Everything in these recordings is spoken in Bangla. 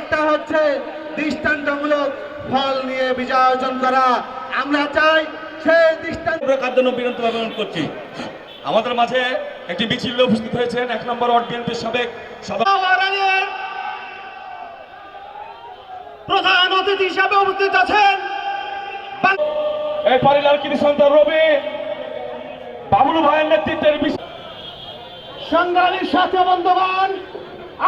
একটা হচ্ছে দৃষ্টান্তমূলক ফল নিয়ে বিজয় অর্জন করা। আমরা চাই সেই দৃষ্টান্ত খাদ্য বিরন্ত পালন করছি। আমাদের মাঝে একটি মিছিল উপস্থিত হয়েছেন। এক নম্বর ওয়ার্ড বিএনপির সাবেক প্রধান অতিথি হিসাবে উপস্থিত আছেন। এই পারিলাল কৃতি সন্তান রবি বাবুল ভাইয়ের নেতৃত্বের সংগ্রামীর সাথে বন্ধুগণ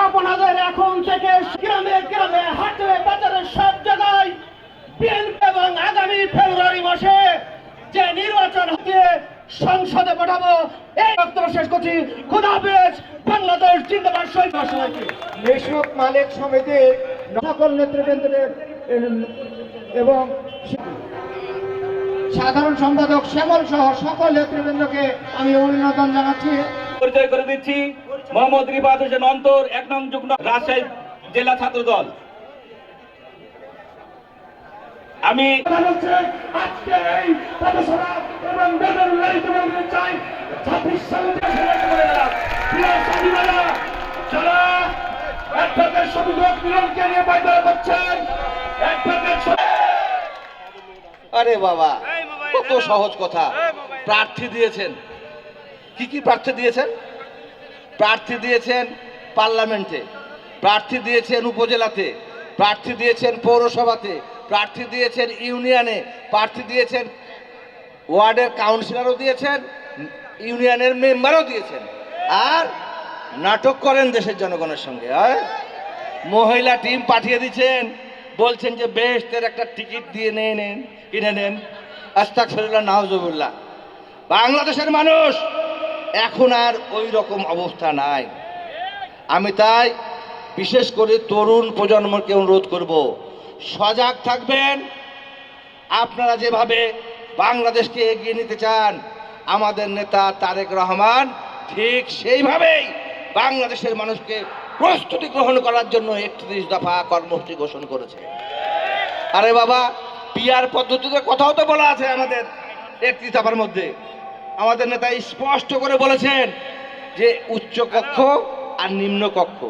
আপনাদের এখন থেকে গ্রামে গ্রামে হাটে বাজারে সব জায়গায় বিএনপি এবং আগামী ফেব্রুয়ারি মাসে যে নির্বাচন হতে সংসদে পাঠাবো এই বক্তব্য শেষ করছি খুদাহাফেজ বাংলাদেশ জিন্দাবাদ শহীদ সবাইকে মালিক সমিতির সকল নেতৃবৃন্দদের এবং সাধারণ সম্পাদক শ্যামল সহ সকল নেতৃবৃন্দকে আমি অভিনন্দন জানাচ্ছি। পরিচয় করে দিচ্ছি মোহাম্মদ রিবাদ হোসেন অন্তর এক নং যুগ্ম রাজশাহী জেলা ছাত্র দল আমি হচ্ছে আজকে এই গবেষণা এবং বেতন লড়াইতে বলতে চাই। ছাব্বিশ সালে দেশে রাখতে অ্যাডভোকেট মিলনকে নিয়ে করছেন। অ্যাডভোকেট আরে বাবা কত সহজ কথা। প্রার্থী দিয়েছেন। কি কি প্রার্থী দিয়েছেন? প্রার্থী দিয়েছেন পার্লামেন্টে প্রার্থী দিয়েছেন উপজেলাতে প্রার্থী দিয়েছেন পৌরসভাতে প্রার্থী দিয়েছেন ইউনিয়নে প্রার্থী দিয়েছেন ওয়ার্ডের কাউন্সিলরও দিয়েছেন ইউনিয়নের মেম্বারও দিয়েছেন। আর নাটক করেন দেশের জনগণের সঙ্গে হ্যাঁ মহিলা টিম পাঠিয়ে দিচ্ছেন। বলছেন যে বেহেস্তের একটা টিকিট দিয়ে নিয়ে নেন কিনে নেন। আস্তাক ফেরুল্লাহ নাহজবুল্লাহ বাংলাদেশের মানুষ এখন আর ওই রকম অবস্থা নাই। আমি তাই বিশেষ করে তরুণ প্রজন্মকে অনুরোধ করব, সজাগ থাকবেন। আপনারা যেভাবে বাংলাদেশকে এগিয়ে নিতে চান, আমাদের নেতা তারেক রহমান ঠিক সেইভাবেই বাংলাদেশের মানুষকে প্রস্তুতি গ্রহণ করার জন্য একত্রিশ দফা কর্মসূচি ঘোষণা করেছে। আরে বাবা পিয়ার পদ্ধতিতে কথাও তো বলা আছে আমাদের একত্রিশ দফার মধ্যে। আমাদের নেতা স্পষ্ট করে বলেছেন যে উচ্চ কক্ষ আর নিম্ন কক্ষ।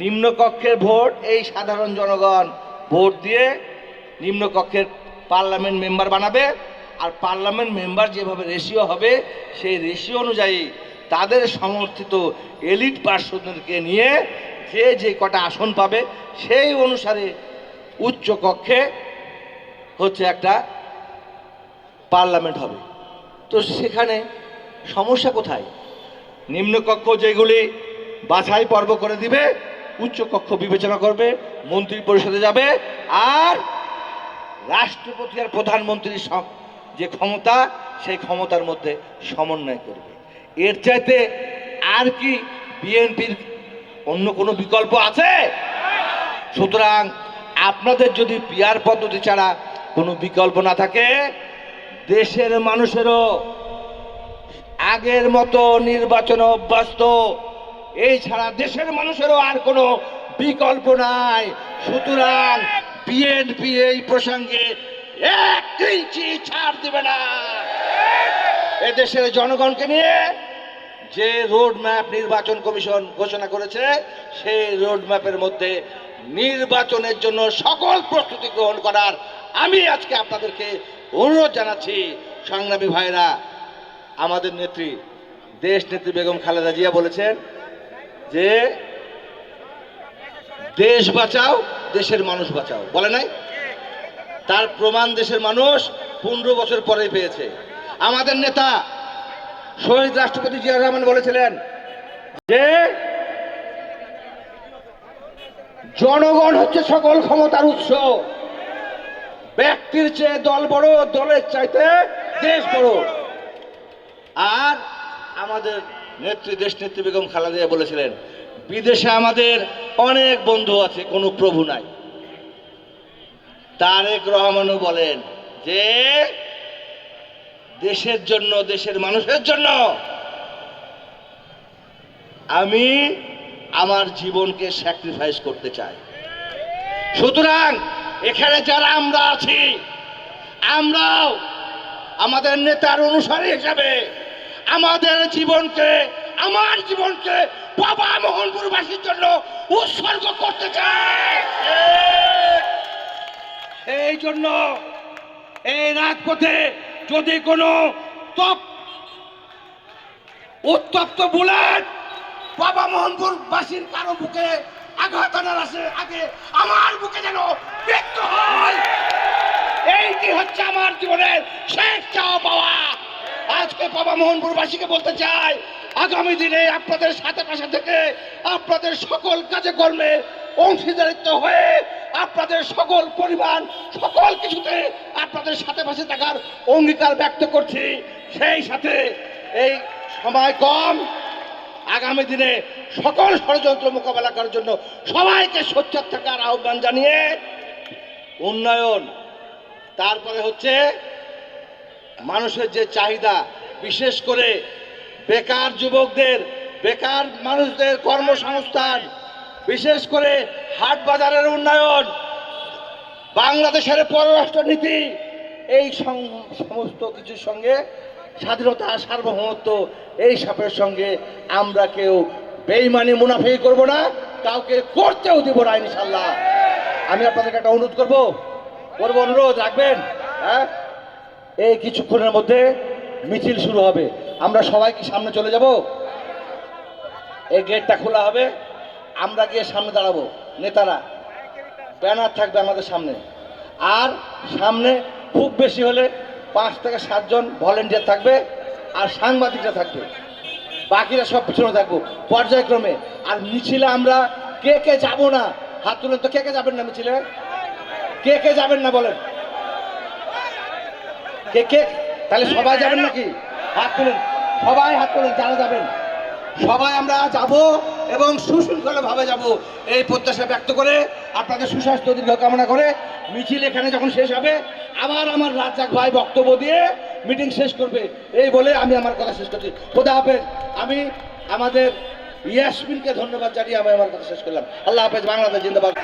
নিম্ন কক্ষের ভোট এই সাধারণ জনগণ ভোট দিয়ে নিম্ন কক্ষের পার্লামেন্ট মেম্বার বানাবে। আর পার্লামেন্ট মেম্বার যেভাবে রেশিও হবে, সেই রেশিও অনুযায়ী তাদের সমর্থিত এলিট পার্সনদেরকে নিয়ে যে যে কটা আসন পাবে, সেই অনুসারে উচ্চ কক্ষে হচ্ছে একটা পার্লামেন্ট হবে। তো সেখানে সমস্যা কোথায়? নিম্নকক্ষ যেগুলি বাছাই পর্ব করে দিবে উচ্চকক্ষ বিবেচনা করবে, মন্ত্রী পরিষদে যাবে, আর রাষ্ট্রপতি আর প্রধানমন্ত্রীর যে ক্ষমতা, সেই ক্ষমতার মধ্যে সমন্বয় করবে। এর চাইতে আর কি বিএনপির অন্য কোনো বিকল্প আছে? সুতরাং আপনাদের যদি পিয়ার পদ্ধতি ছাড়া কোনো বিকল্প না থাকে, দেশের মানুষেরও আগের মতো নির্বাচন অভ্যস্ত, এই ছাড়া দেশের মানুষেরও আর কোনো বিকল্প নাই। সুতরাং বিএনপি এই প্রসঙ্গে এক ইঞ্চি ছাড় দিবে না। এদেশের জনগণকে নিয়ে যে রোড ম্যাপ নির্বাচন কমিশন ঘোষণা করেছে, সেই রোড ম্যাপের মধ্যে নির্বাচনের জন্য সকল প্রস্তুতি গ্রহণ করার আমি আজকে আপনাদেরকে অনুরোধ জানাচ্ছি। সংগ্রামী ভাইরা, আমাদের নেত্রী, দেশ নেত্রী বেগম খালেদা জিয়া বলেছেন যে, দেশ বাঁচাও, দেশের মানুষ বাঁচাও। বলে নাই? তার প্রমাণ দেশের মানুষ পনেরো বছর পরে পেয়েছে। আমাদের নেতা শহীদ রাষ্ট্রপতি জিয়া রহমান বলেছিলেন যে জনগণ হচ্ছে সকল ক্ষমতার উৎস। ব্যক্তির চেয়ে দল বড়, দলের চাইতে দেশ বড়। আর আমাদের নেত্রী দেশ নেত্রী বেগম খালেদা বলেছিলেন, বিদেশে আমাদের অনেক বন্ধু আছে, কোনো প্রভু নাই। তারেক রহমানও বলেন যে দেশের জন্য, দেশের মানুষের জন্য। আমি আমার জীবনকে স্যাক্রিফাইস করতে চাই। সুতরাং এখানে যারা আমরা আছি, আমরাও আমাদের নেতার অনুসারী হিসাবে আমাদের জীবনকে, আমার জীবনকে বাবা মোহনপুরবাসীর জন্য উৎসর্গ করতে চাই। এই জন্য এই রাজপথে যদি কোনো তপ, উত্তপ্ত বুলেট বাবা মোহনপুর বাসীর কারও বুকে আঘাত আনার আসে, আগে আমার বুকে যেন ব্যক্ত হয়। এইটি হচ্ছে আমার জীবনের শেষ চাওয়া পাওয়া। আজকে বাবা মোহনপুরবাসীকে বলতে চাই, আগামী দিনে আপনাদের সাথে পাশে থেকে আপনাদের সকল কাজে কর্মে অংশীদারিত্ব হয়ে আপনাদের সকল পরিমাণ সকল কিছুতে আপনাদের সাথে পাশে থাকার অঙ্গীকার ব্যক্ত করছি। সেই সাথে এই সময় কম। আগামী দিনে সকল ষড়যন্ত্র মোকাবেলা করার জন্য সবাইকে সোচ্চার থাকার আহ্বান জানিয়ে উন্নয়ন, তারপরে হচ্ছে মানুষের যে চাহিদা, বিশেষ করে বেকার যুবকদের, বেকার মানুষদের কর্মসংস্থান বিশেষ করে হাট বাজারের উন্নয়ন, বাংলাদেশের পররাষ্ট্রনীতি, এই সমস্ত কিছুর সঙ্গে স্বাধীনতা, সার্বভৌমত্ব, এই সাপের সঙ্গে আমরা কেউ বেইমানি, মুনাফি করব না, কাউকে করতেও দিব না ইনশাল্লাহ আমি আপনাদেরকে একটা অনুরোধ করব করব অনুরোধ, রাখবেন? হ্যাঁ? এই কিছুক্ষণের মধ্যে মিছিল শুরু হবে। আমরা সবাই কি সামনে চলে যাব? এই গেটটা খোলা হবে। আমরা গিয়ে সামনে দাঁড়াবো। নেতারা, ব্যানার থাকবে আমাদের সামনে। আর সামনে খুব বেশি হলে পাঁচ থেকে সাতজন ভলেন্টিয়ার থাকবে আর সাংবাদিকরা থাকবে। বাকিরা সব পিছনে থাকব, পর্যায়ক্রমে। আর মিছিলে আমরা কে কে যাব না? হাত তুলেন তো, কে কে যাবেন না মিছিলে? কে কে যাবেন না বলেন? কে কে? তাহলে সবাই যাবেন নাকি? হাত তুলেন, সবাই হাত তুলেন, যারা যাবেন। সবাই আমরা যাব। এবং সুশৃঙ্খলভাবে যাব। এই প্রত্যাশা ব্যক্ত করে আপনাদের সুস্বাস্থ্য দীর্ঘ কামনা করে মিছিল এখানে যখন শেষ হবে, আবার আমার রাজ্জাক ভাই বক্তব্য দিয়ে মিটিং শেষ করবে। এই বলে আমি আমার কথা শেষ করছি। খোদা হাফেজ। আমি আমাদের ইয়াসমিনকে ধন্যবাদ জানিয়ে আমি আমার কথা শেষ করলাম। আল্লাহ হাফেজ। বাংলাদেশ জিন্দাবাদ।